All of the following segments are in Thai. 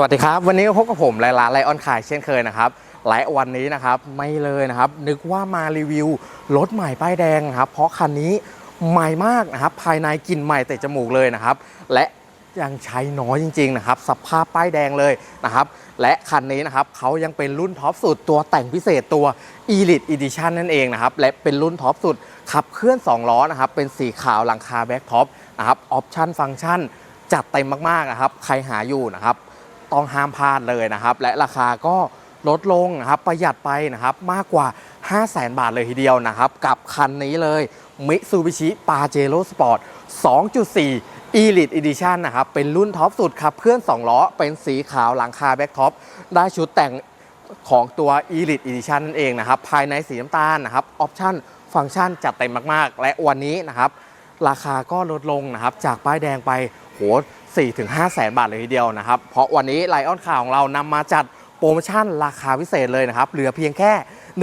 วัสดีครับ วันนี้พบกับผมไลลาไลออนขายเช่นเคยนะครับและวันนี้นะครับไม่เลยนะครับ นึกว่ามารีวิวรถใหม่ป้ายแดงครับ เพราะคันนี้ใหม่มากนะครับ ภายในกลิ่นใหม่เตะจมูกเลยนะครับ และยังใช้น้อยจริง ๆ นะครับ สภาพป้ายแดงเลยนะครับ และคันนี้นะครับเขายังเป็นรุ่นท็อปสุดตัวแต่งพิเศษตัว Elite Edition นั่นเองนะครับ และเป็นรุ่นท็อปสุดขับเคลื่อน 2 ล้อนะครับ เป็นสีขาวหลังคาแบ็คท็อปนะครับออปชั่นฟังก์ชันจัดเต็มมากๆนะครับ ใครหาอยู่นะครับ ต้องห้ามพลาดเลยนะครับ และราคาก็ลดลงนะครับประหยัดไปนะครับมากกว่า 5 0 0แสนบาทเลยทีเดียวนะครับ กับคันนี้เลย Mitsubishi Pajero Sport 2.4 Elite Edition นะครับ เป็นรุ่นท็อปสุดขับ เคลื่อน 2 ล้อ เป็นสีขาวหลังคาแบ็คท็อป ได้ชุดแต่งของตัว Elite Edition นั่นเองนะครับ ภายในสีน้ำตาลนะครับ ออปชั่น ฟังก์ชันจัดเต็มมาก ๆ และวันนี้นะครับ ราคาก็ลดลงนะครับ จากป้ายแดงไปโห 4ถึง5แสนบาทเลยทีเดียวนะครับ เพราะวันนี้ไลออนข่าวของเรานำมาจัดโปรโมชั่นราคาพิเศษเลยนะครับ เหลือเพียงแค่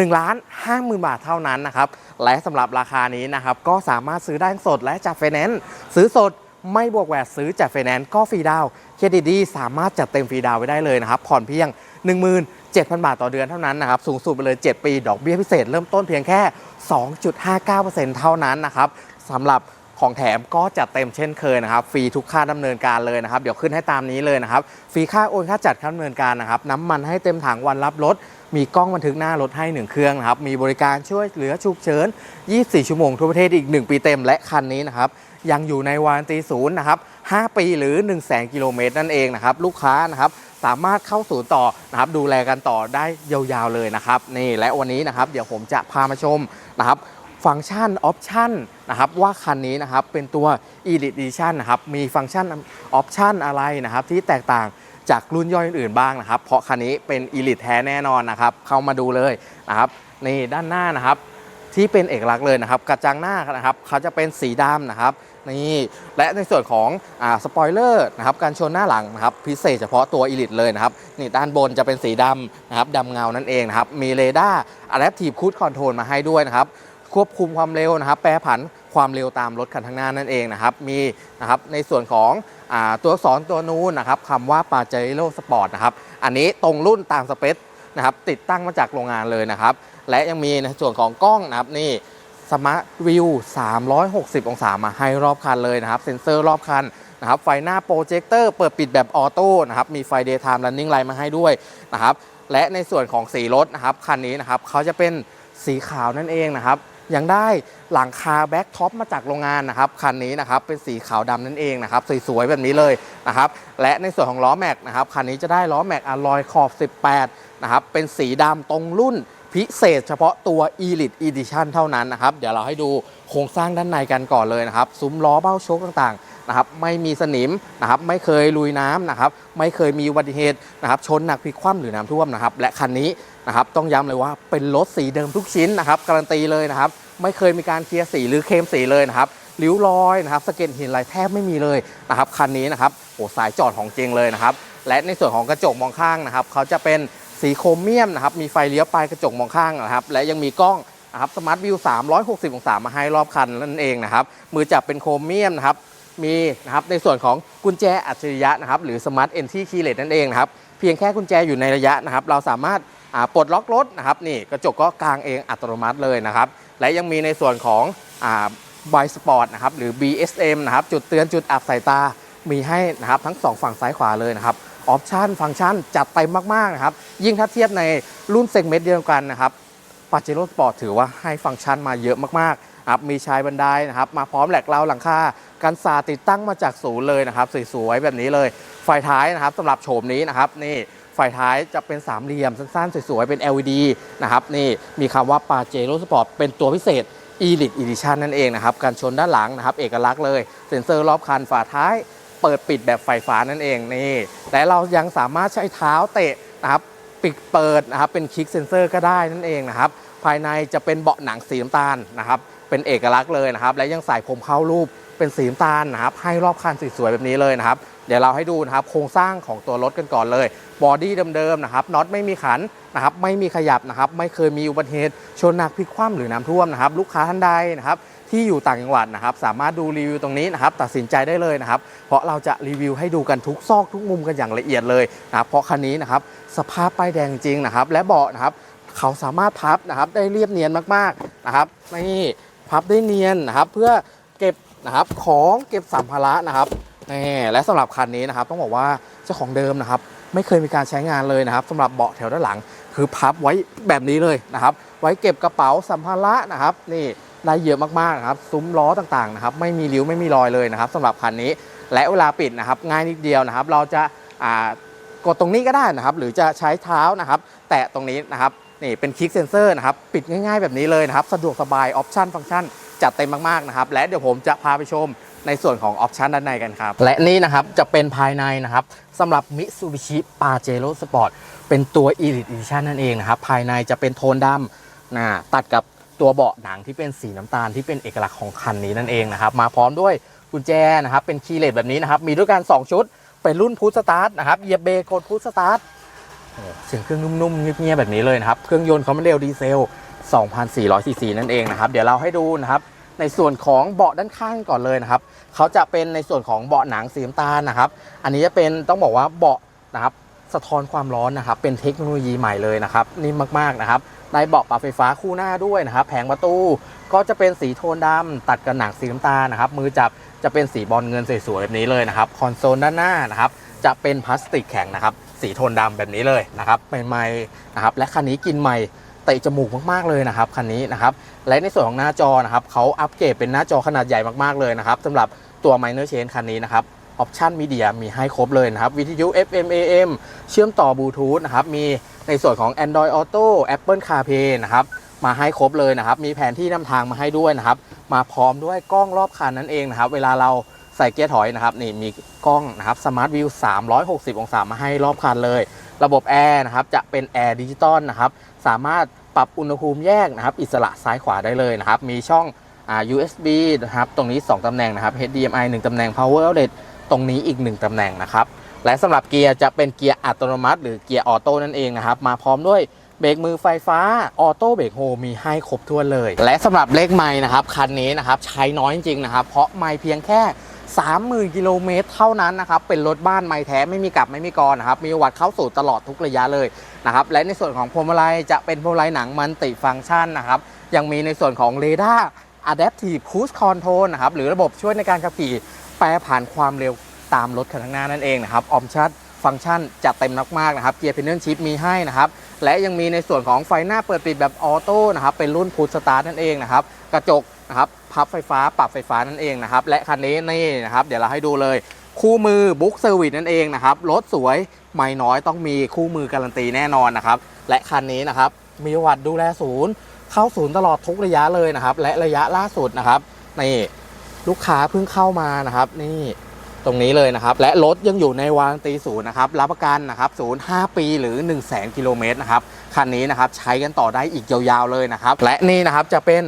1ล้าน5หมื่นบาทเท่านั้นนะครับ และสำหรับราคานี้นะครับ ก็สามารถซื้อได้สดและจากไฟแนนซ์ซื้อสดไม่บวกแหวดซื้อจากไฟแนนซ์ก็ฟรีดาวเครดิตดีสามารถจัดเต็มฟรีดาวไว้ได้เลยนะครับ ผ่อนเพียง 17,000 บาทต่อเดือนเท่านั้นนะครับ สูงสุดไปเลย 7 ปี ดอกเบี้ยพิเศษเริ่มต้นเพียงแค่ 2.59%เท่านั้นนะครับสำหรับ ของแถมก็จัดเต็มเช่นเคยนะครับฟรีทุกค่าดำเนินการเลยนะครับเดี๋ยวขึ้นให้ตามนี้เลยนะครับฟรีค่าโอนค่าจัดค่าดำเนินการนะครับน้ำมันให้เต็มถังวันรับรถมีกล้องบันทึกหน้ารถให้ 1 เครื่องนะครับมีบริการช่วยเหลือฉุกเฉิน 24 ชั่วโมงทั่วประเทศอีก 1 ปีเต็มและคันนี้นะครับยังอยู่ในวารันตีศูนย์นะครับ 5 ปีหรือ 1 0 0 0 0กิโลเมตรนั่นเองนะครับ ลูกค้านะครับสามารถเข้าศูนย์ต่อนะครับดูแลกันต่อได้ยาวๆเลยนะครับนี่และวันนี้นะครับเดี๋ยวผมจะพามาชมนะครับ ฟังก์ชันออปชันนะครับว่าคันนี้นะครับเป็นตัว Elite Edition นะครับมีฟังก์ชันออปชันอะไรนะครับที่แตกต่างจากรุ่นย่อยอื่นๆบ้างนะครับ เพราะคันนี้เป็น Elite แท้แน่นอนนะครับ เข้ามาดูเลยนะครับนี่ด้านหน้านะครับที่เป็นเอกลักษณ์เลยนะครับ กระจังหน้านะครับเขาจะเป็นสีดำนะครับนี่และในส่วนของอสปอยเลอร์นะครับการชนหน้าหลังนะครับพิเศษเฉพาะตัว Elite เลยนะครับนี่ด้านบนจะเป็นสีดำนะครับดำเงานั่นเองนะครับมีเรดาร์ Adaptive Cruise Control มาให้ด้วยนะครับ ควบคุมความเร็วนะครับ แปรผันความเร็วตามรถคันข้างหน้านั่นเองนะครับ มีนะครับในส่วนของอตัวอักษรตัวนู้นนะครับคำว่าปาเจโ r สปอร์ตนะครับ อันนี้ตรงรุ่นตามสเปคนะครับ ติดตั้งมาจากโรงงานเลยนะครับ และยังมีในส่วนของกล้องนะครับนี่สมาร์ทวิว 360 องศามาให้รอบคันเลยนะครับ เซ็นเซอร์รอบคันนะครับ ไฟหน้าโปรเจคเตอร์เปิดปิดแบบออโต้นะครับ มีไฟ Daytime Running Light มาให้ด้วยนะครับ และในส่วนของสีรถนะครับ คันนี้นะครับเขาจะเป็นสีขาวนั่นเองนะครับ ยังได้หลังคาแบ็กท็อปมาจากโรงงานนะครับคันนี้นะครับเป็นสีขาวดำนั่นเองนะครับสวยๆแบบนี้เลยนะครับและในส่วนของล้อแม็กนะครับคันนี้จะได้ล้อแม็กอลลอยขอบ 18นะครับเป็นสีดำตรงรุ่นพิเศษเฉพาะตัว Elite Edition เท่านั้นนะครับ เดี๋ยวเราให้ดูโครงสร้างด้านในกันก่อนเลยนะครับ ซุ้มล้อเบ้าโชคต่างๆ นะครับไม่มีสนิมนะครับไม่เคยลุยน้ำนะครับไม่เคยมีอุบัติเหตุนะครับชนหนักพลิกคว่ำหรือน้ำท่วมนะครับและคันนี้นะครับต้องย้ำเลยว่าเป็นรถสีเดิมทุกชิ้นนะครับการันตีเลยนะครับไม่เคยมีการเคลียร์สีหรือเคลมสีเลยนะครับริ้วรอยนะครับสเก็ดหินอะไรแทบไม่มีเลยนะครับคันนี้นะครับโอ้สายจอดของจริงเลยนะครับและในส่วนของกระจกมองข้างนะครับเขาจะเป็นสีโครเมียมนะครับมีไฟเลี้ยวปลายกระจกมองข้างนะครับและยังมีกล้องนะครับสมาร์ทวิว360 องศามาให้รอบคันนั่นเองนะครับมือจับเป็นโครเมียมนะครับ มีนะครับในส่วนของกุญแจอัจฉริยะนะครับหรือ Smart Entry Keyless นั่นเองนะครับเพียงแค่กุญแจอยู่ในระยะนะครับเราสามารถปลดล็อกรถนะครับนี่กระจกก็กางเองอัตโนมัติเลยนะครับและยังมีในส่วนของบายสปอร์ตนะครับหรือ BSM นะครับจุดเตือนจุดอับสายตามีให้นะครับทั้ง 2 ฝั่งซ้ายขวาเลยนะครับออปชันฟังก์ชันจัดเต็มมาก ๆ นะครับ ยิ่งถ้าเทียบในรุ่นเซกเมนต์เดียวกันนะครับปาเจโร่สปอร์ตถือว่าให้ฟังก์ชันมาเยอะมากๆครับมีชายบันไดนะครับมาพร้อมแหลกเล้าหลังคา กันสาติดตั้งมาจากศูนย์เลยนะครับสวยๆแบบนี้เลย ไฟท้ายนะครับสำหรับโฉมนี้นะครับนี่ไฟท้ายจะเป็นสามเหลี่ยมสั้นๆสวยๆเป็น LED นะครับนี่มีคำว่าปาเจโร่สปอร์ตเป็นตัวพิเศษ Elite Edition นั่นเองนะครับการชนด้านหลังนะครับเอกลักษณ์เลยเซ็นเซอร์รอบคันฝาท้าย เปิดปิดแบบไฟฟ้านั่นเองนี่และเรายังสามารถใช้เท้าเตะนะครับปิดเปิดนะครับเป็นคลิกเซนเซอร์ก็ได้นั่นเองนะครับภายในจะเป็นเบาะหนังสีน้ำตาลนะครับ เป็นเอกลักษณ์เลยนะครับ และยังใส่ผมเข้ารูปเป็นสีน้ำตาลนะครับ ให้รอบคันสวยๆแบบนี้เลยนะครับ เดี๋ยวเราให้ดูนะครับโครงสร้างของตัวรถกันก่อนเลย บอดี้เดิมๆนะครับน็อตไม่มีขันนะครับ ไม่มีขยับนะครับ ไม่เคยมีอุบัติเหตุชนหนักพลิกคว่ำหรือน้ำท่วมนะครับ ลูกค้าท่านใดนะครับที่อยู่ต่างจังหวัดนะครับ สามารถดูรีวิวตรงนี้นะครับ ตัดสินใจได้เลยนะครับ เพราะเราจะรีวิวให้ดูกันทุกซอกทุกมุมกันอย่างละเอียดเลยนะครับเพราะคันนี้นะครับสภาพป้ายแดงจริงนะครับ และเบาะนะครับ เขาสามารถพับนะครับ ได้เรียบเนียนมากๆนะครับนี่ พับได้เนียนนะครับเพื่อเก็บนะครับของเก็บสัมภาระนะครับนี่และสำหรับคันนี้นะครับต้องบอกว่าเจ้าของเดิมนะครับไม่เคยมีการใช้งานเลยนะครับสำหรับเบาะแถวด้านหลัง คือพับไว้แบบนี้เลยนะครับ ไว้เก็บกระเป๋าสัมภาระนะครับ นี่ได้เยอะมากๆนะครับซุ้มล้อต่างๆนะครับไม่มีริ้วไม่มีรอยเลยนะครับสำหรับคันนี้และเวลาปิดนะครับ ง่ายนิดเดียวนะครับ เราจะกดตรงนี้ก็ได้นะครับ หรือจะใช้เท้านะครับ แตะตรงนี้นะครับ นี่เป็นคลิกเซนเซอร์นะครับปิดง่ายๆแบบนี้เลยนะครับ สะดวกสบายออปชันฟังก์ชันจัดเต็มมากๆนะครับ และเดี๋ยวผมจะพาไปชมในส่วนของออปชันด้านในกันครับ และนี่นะครับจะเป็นภายในนะครับสำหรับ Mitsubishi Pajero Sport เป็นตัว Elite Edition นั่นเองนะครับ ภายในจะเป็นโทนดำนะตัดกับตัวเบาะหนังที่เป็นสีน้ำตาลที่เป็นเอกลักษณ์ของคันนี้นั่นเองนะครับ มาพร้อมด้วยกุญแจนะครับ เป็นคีย์เลสแบบนี้นะครับ มีด้วยกัน 2 ชุด เป็นรุ่นพุทสตาร์ทนะครับเหยียบเบรกกดพุทสตาร์ท เสียงเครื่องนุ่มๆเงียบๆแบบนี้เลยนะครับเครื่องยนต์เขาไม่เร็วดีเซล 2,400ซีซีนั่นเองนะครับ เดี๋ยวเราให้ดูนะครับในส่วนของเบาะด้านข้างก่อนเลยนะครับเขาจะเป็นในส่วนของเบาะหนังสีน้ำตาลนะครับ อันนี้จะเป็นต้องบอกว่าเบาะนะครับสะท้อนความร้อนนะครับ เป็นเทคโนโลยีใหม่เลยนะครับนิ่มมากๆนะครับได้เบาะปรับไฟฟ้าคู่หน้าด้วยนะครับ แผงประตูก็จะเป็นสีโทนดำตัดกับหนังสีน้ำตาลนะครับ มือจับจะเป็นสีบอลเงินสวยๆแบบนี้เลยนะครับ คอนโซลด้านหน้านะครับ จะเป็นพลาสติกแข็งนะครับ สีโทนดำแบบนี้เลยนะครับใหม่ๆนะครับและคันนี้กินใหม่เตะจมูกมากๆเลยนะครับคันนี้นะครับและในส่วนของหน้าจอนะครับเขาอัปเกรดเป็นหน้าจอขนาดใหญ่มากๆเลยนะครับสำหรับตัว Minor Change คันนี้นะครับออปชันมีเดียมีให้ครบเลยนะครับ วิทยุ FM AM เชื่อมต่อบลูทูธนะครับ มีในส่วนของ Android Auto Apple CarPlay นะครับ มาให้ครบเลยนะครับ มีแผนที่นำทางมาให้ด้วยนะครับ มาพร้อมด้วยกล้องรอบคันนั่นเองนะครับ เวลาเรา ใส่เกียร์ถอยนะครับนี่มีกล้องนะครับ Smart View 360 องศามาให้รอบคันเลย ระบบแอร์นะครับจะเป็นแอร์ดิจิตอลนะครับสามารถปรับอุณหภูมิแยกนะครับ อิสระซ้ายขวาได้เลยนะครับ มีช่องอ่า USB นะครับตรงนี้ 2 ตำแหน่งนะครับ HDMI 1 ตำแหน่ง Power Outlet ตรงนี้อีก 1 ตำแหน่งนะครับ และสำหรับเกียร์จะเป็นเกียร์อัตโนมัติหรือเกียร์ออโต้นั่นเองนะครับ มาพร้อมด้วยเบรกมือไฟฟ้าออโต้เบรกโฮมีให้ครบถ้วนเลย และสำหรับเลขไม้นะครับคันนี้นะครับใช้น้อยจริงๆนะครับ เพราะไม่เพียงแค่ 30,000กิโลเมตรเท่านั้นนะครับ เป็นรถบ้านไม่แท้ไม่มีกลับไม่มีกรนะครับ มีวัดเข้าสู่ตลอดทุกระยะเลยนะครับ และในส่วนของพวงมาลัยจะเป็นพวงมาลัยหนังมันติฟังก์ชันนะครับ ยังมีในส่วนของเรดาร์ Adaptive Cruise Control นะครับ หรือระบบช่วยในการขับขี่ แปรผ่านความเร็วตามรถคันข้างหน้านั่นเองนะครับ ออปชั่นฟังก์ชันจัดเต็มมากๆนะครับ เกียร์พินเน l ชิปมีให้นะครับ และยังมีในส่วนของไฟหน้าเปิดปิดแบบออโต้นะครับ เป็นรุ่นพุทสตาร์ทนั่นเองนะครับ กระจกนะครับ พับไฟฟ้าปรับไฟฟ้านั่นเองนะครับ และคันนี้นี่นะครับ เดี๋ยวเราให้ดูเลย คู่มือบุ๊กเซอร์วิสนั่นเองนะครับ รถสวยไม่น้อยต้องมีคู่มือการันตีแน่นอนนะครับ และคันนี้นะครับ มีประวัติดูแลศูนย์ เข้าศูนย์ตลอดทุกระยะเลยนะครับ และระยะล่าสุดนะครับนี่ลูกค้าเพิ่งเข้ามานะครับ นี่ตรงนี้เลยนะครับ และรถยังอยู่ในวารันตีศูนย์นะครับรับประกันนะครับศูนย์5ปีหรือ1 0 0 0 0แสกิโลเมตรนะครับคันนี้นะครับใช้กันต่อได้อีกยาวๆเลยนะครับ และนี่นะครับจะเป็น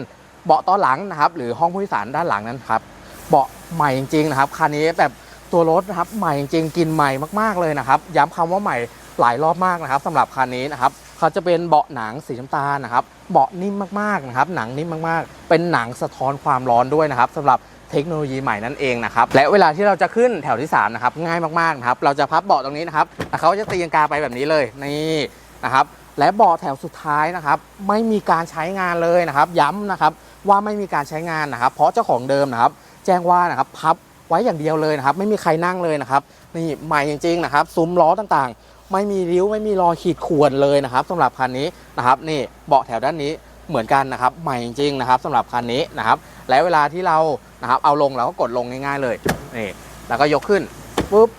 เบาะต้อนหลังนะครับ หรือห้องผู้โดยสารด้านหลังนั้นครับเบาะใหม่จริงๆนะครับคันนี้แบบตัวรถนะครับใหม่จริงๆกินใหม่มากๆเลยนะครับ ย้ำคำว่าใหม่หลายรอบมากนะครับสำหรับคันนี้นะครับเขาจะเป็นเบาะหนังสีน้ำตาลนะครับ เบาะนิ่มมากๆนะครับ หนังนิ่มมากๆ เป็นหนังสะท้อนความร้อนด้วยนะครับสำหรับเทคโนโลยีใหม่นั่นเองนะครับ และเวลาที่เราจะขึ้นแถวที่3นะครับง่ายมากๆนะครับ เราจะพับเบาะตรงนี้นะครับแล้วเขาจะตีลังกาไปแบบนี้เลยนี่นะครับ และเบาะแถวสุดท้ายนะครับ ไม่มีการใช้งานเลยนะครับ ย้ำนะครับ ว่าไม่มีการใช้งานนะครับ เพราะเจ้าของเดิมนะครับ แจ้งว่านะครับพับไว้อย่างเดียวเลยนะครับ ไม่มีใครนั่งเลยนะครับนี่ใหม่จริงๆนะครับซุ้มล้อต่างๆ ไม่มีริ้วไม่มีรอยขีดข่วนเลยนะครับสำหรับคันนี้นะครับ นี่เบาะแถวด้านนี้เหมือนกันนะครับ ใหม่จริงๆนะครับสำหรับคันนี้นะครับ และเวลาที่เรานะครับเอาลงเราก็กดลงง่ายๆเลยนี่แล้วก็ยกขึ้นปุ๊บ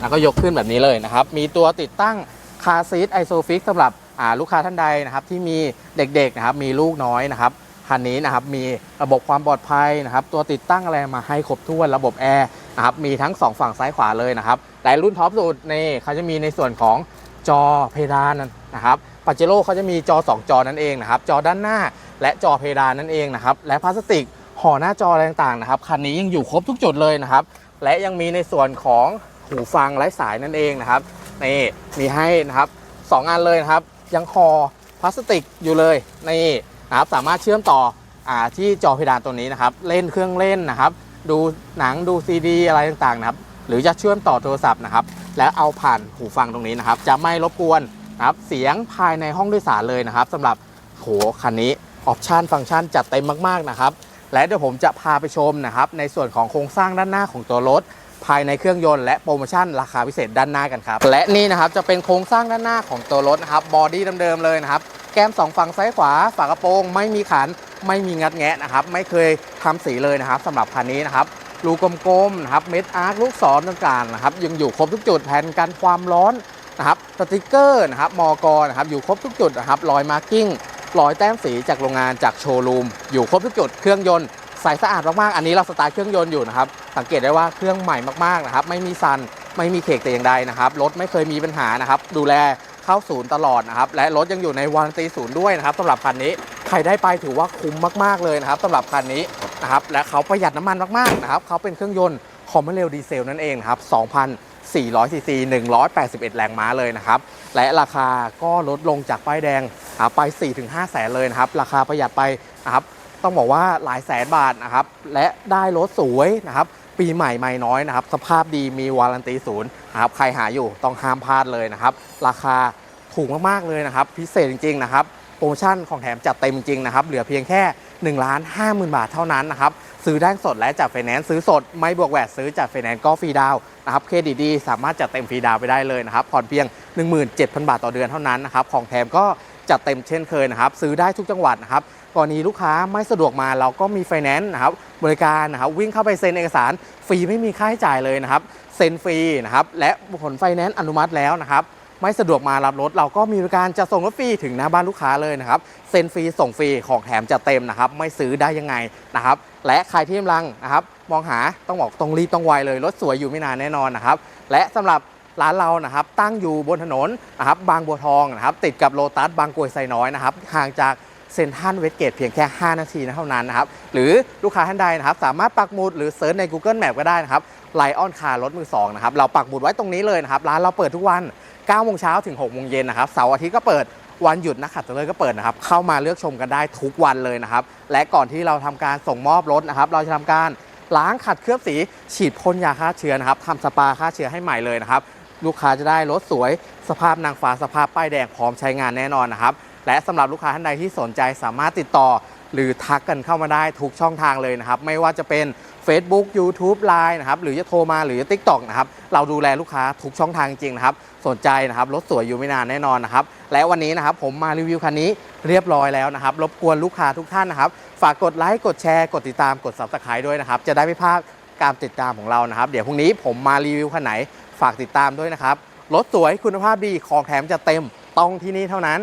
แล้วก็ยกขึ้นแบบนี้เลยนะครับ มีตัวติดตั้งคาซีทไอโซฟิกสำหรับ ลูกค้าท่านใดนะครับที่มีเด็กๆนะครับมีลูกน้อยนะครับคันนี้นะครับมีระบบความปลอดภัยนะครับตัวติดตั้งอะไรมาให้ครบถ้วนระบบแอร์นะครับมีทั้ง 2 ฝั่งซ้ายขวาเลยนะครับแต่รุ่นท็อปสุดนี่เขาจะมีในส่วนของจอเพดานนะครับปาเจโร่เขาจะมีจอ 2 จอนั่นเองนะครับจอด้านหน้าและจอเพดานนั่นเองนะครับและพลาสติกห่อหน้าจออะไรต่างๆนะครับคันนี้ยังอยู่ครบทุกจุดเลยนะครับและยังมีในส่วนของหูฟังไร้สายนั่นเองนะครับนี่มีให้นะครับสองอันเลยนะครับ ยังห่อพลาสติกอยู่เลยนี่นะครับสามารถเชื่อมต่ออที่จอเพดานตัวนี้นะครับ เล่นเครื่องเล่นนะครับ ดูหนังดูซีดีอะไรต่างๆนะครับ หรือจะเชื่อมต่อโทรศัพท์นะครับ แล้วเอาผ่านหูฟังตรงนี้นะครับ จะไม่รบกวนนะครับเสียงภายในห้องโดยสารเลยนะครับสำหรับโหคันนี้ออปชันฟังก์ชันจัดเต็มมากๆนะครับ และเดี๋ยวผมจะพาไปชมนะครับ ในส่วนของโครงสร้างด้านหน้าของตัวรถ ภายในเครื่องยนต์และโปรโมชั่นราคาพิเศษด้านหน้ากันครับ และนี่นะครับจะเป็นโครงสร้างด้านหน้าของตัวรถนะครับบอดี้เดิมๆเลยนะครับแก้มสองฝั่งซ้ายขวาฝากระโปรง ไม่มีขันไม่มีงัดแงะนะครับไม่เคยทำสีเลยนะครับสำหรับคันนี้นะครับรูกลมๆนะครับเม็ดอาร์คลูกศรต่างๆนะครับยังอยู่ครบทุกจุดแผ่นกันความร้อนนะครับสติกเกอร์นะครับมอกนะครับอยู่ครบทุกจุดนะครับรอยมาร์กิ้งรอยแต้มสีจากโรงงานจากโชว์รูม อยู่ครบทุกจุดเครื่องยนต์ ใสสะอาดมากๆ อันนี้เราสตาร์ทเครื่องยนต์อยู่นะครับ สังเกตได้ว่าเครื่องใหม่มากๆนะครับ ไม่มีซัน ไม่มีเขกแต่อย่างใดนะครับ รถไม่เคยมีปัญหานะครับ ดูแลเข้าศูนย์ตลอดนะครับ และรถยังอยู่ในวารันตีศูนย์ด้วยนะครับสำหรับคันนี้ ใครได้ไปถือว่าคุ้มมากๆเลยนะครับสำหรับคันนี้นะครับ และเขาประหยัดน้ำมันมากๆนะครับ เขาเป็นเครื่องยนต์คอมเมเรลดีเซลนั่นเองนะครับ2,400ซีซี181 แรงม้าเลยนะครับ และราคาก็ลดลงจากป้ายแดงไป 4-5 แสนเลยนะครับ ราคาประหยัดไปนะครับ ต้องบอกว่าหลายแสนบาทนะครับและได้รถสวยนะครับปีใหม่ไม่น้อยนะครับสภาพดีมีวารันตีศูนย์นะครับใครหาอยู่ต้องห้ามพลาดเลยนะครับ ราคาถูกมากๆเลยนะครับ พิเศษจริงๆนะครับโปรโมชั่นของแถมจัดเต็มจริงๆนะครับ เหลือเพียงแค่1ล้าน5 0,000 บาทเท่านั้นนะครับ ซื้อได้สดและจัดไฟแนนซ์ซื้อสด ไม่บวกแหวดซื้อจัดไฟแนนซ์ก็ฟรีดาวนะครับเครดิตดีสามารถจัดเต็มฟรีดาวไปได้เลยนะครับผ่อนเพียง 17,000 บาทต่อเดือนเท่านั้นนะครับของแถมก็ จัดเต็มเช่นเคยนะครับ ซื้อได้ทุกจังหวัดนะครับกรณีลูกค้าไม่สะดวกมาเราก็มีไฟแนนซ์นะครับบริการนะครับวิ่งเข้าไปเซ็นเอกสารฟรีไม่มีค่าใช้จ่ายเลยนะครับเซ็นฟรีนะครับและผลไฟแนนซ์อนุมัติแล้วนะครับไม่สะดวกมารับรถ เราก็มีบริการจะส่งรถฟรีถึงหน้าบ้านลูกค้าเลยนะครับเซ็นฟรีส่งฟรีของแถมจะเต็มนะครับไม่ซื้อได้ยังไงนะครับและใครที่กำลังนะครับมองหาต้องบอกต้องรีบต้องไวเลยรถสวยอยู่ไม่นานแน่นอนนะครับและสำหรับ ร้านเรานะครับตั้งอยู่บนถนนนะครับบางบัวทองนะครับติดกับโลตัสบางกรวยไซน้อยนะครับห่างจากเซ็นทรัลเวสเกตเพียงแค่ 5 นาทีนะเท่านั้นนะครับหรือลูกค้าท่านใดนะครับสามารถปักหมุดหรือเซิร์ชใน Google Map ก็ได้นะครับไลออนคาร์รถมือ2นะครับเราปักหมุดไว้ตรงนี้เลยนะครับร้านเราเปิดทุกวัน9โมงเช้าถึง6โมงเย็นนะครับเสาร์อาทิตย์ก็เปิดวันหยุดนักขัตฤกษ์ก็เปิดนะครับเข้ามาเลือกชมกันได้ทุกวันเลยนะครับและก่อนที่เราทำการส่งมอบรถนะครับเราจะทำการล้างขัดเคลือบสีฉีดพ่นยาฆ่าเชื้อนะครับทำสปาฆ่าเชื้อให้ใหม่เลยนะครับ ลูกค้าจะได้รถสวย สภาพนางฟ้าสภาพป้ายแดงพร้อมใช้งานแน่นอนนะครับ และสำหรับลูกค้าท่านใดที่สนใจสามารถติดต่อ หรือทักกันเข้ามาได้ทุกช่องทางเลยนะครับ ไม่ว่าจะเป็น Facebook YouTube Line นะครับหรือจะโทรมาหรือจะ TikTok นะครับเราดูแลลูกค้าทุกช่องทางจริงนะครับสนใจนะครับรถสวยอยู่ไม่นานแน่นอนนะครับและวันนี้นะครับผมมารีวิวคันนี้เรียบร้อยแล้วนะครับรบกวนลูกค้าทุกท่านนะครับฝากกดไลค์กดแชร์กดติดตามกด Subscribe ด้วยนะครับจะได้ไม่พลาดการติดตามของเรานะครับ เดี๋ยวพรุ่งนี้ผมมารีวิวคันไหน ฝากติดตามด้วยนะครับ รถสวยคุณภาพดีของแถมจะเต็มต้องที่นี่เท่านั้น